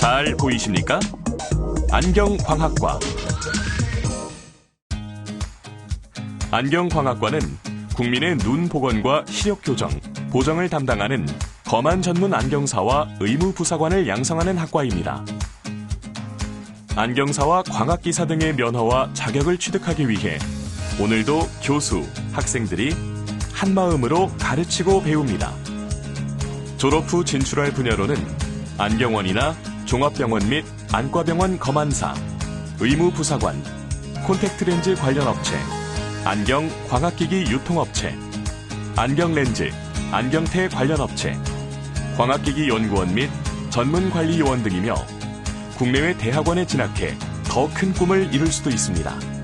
잘 보이십니까? 안경광학과. 안경광학과는 국민의 눈 보건과 시력 교정, 보정을 담당하는 검안 전문 안경사와 의무 부사관을 양성하는 학과입니다. 안경사와 광학기사 등의 면허와 자격을 취득하기 위해 오늘도 교수, 학생들이 한마음으로 가르치고 배웁니다. 졸업 후 진출할 분야로는 안경원이나 종합병원 및 안과병원 검안사, 의무부사관, 콘택트렌즈 관련 업체, 안경 광학기기 유통업체, 안경렌즈, 안경테 관련 업체, 광학기기 연구원 및 전문관리 요원 등이며 국내외 대학원에 진학해 더 큰 꿈을 이룰 수도 있습니다.